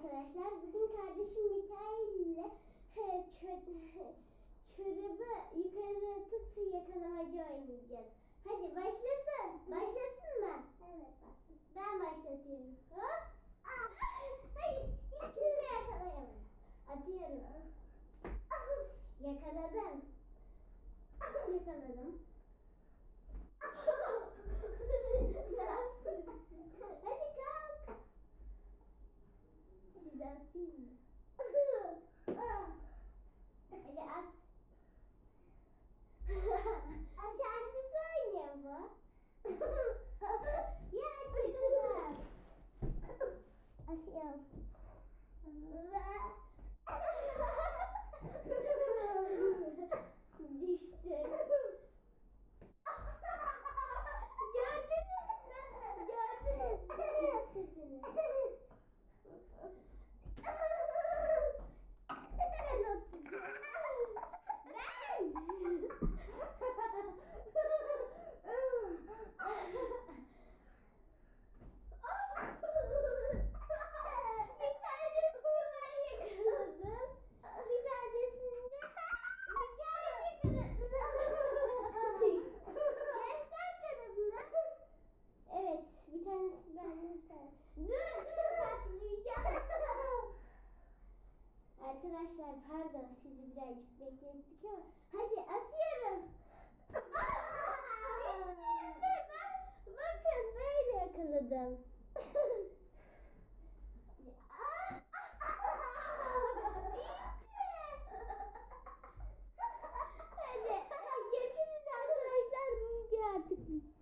arkadaşlar. Bugün kardeşim Mikail ile çö- çorabı yukarı atıp yakalamacı oynayacağız. Hadi başlasın. Başlasın mı? Evet başlasın. Ben başlatıyorum. Hop. Aa, Hayır hiç kimse yakalayamadı. Atıyorum. Yakaladım. Yakaladım. Hadi at. Arkadaşlar pardon sizi birazcık beklettik ama hadi atıyorum. Bitirdim ben. Bakın böyle yakaladım.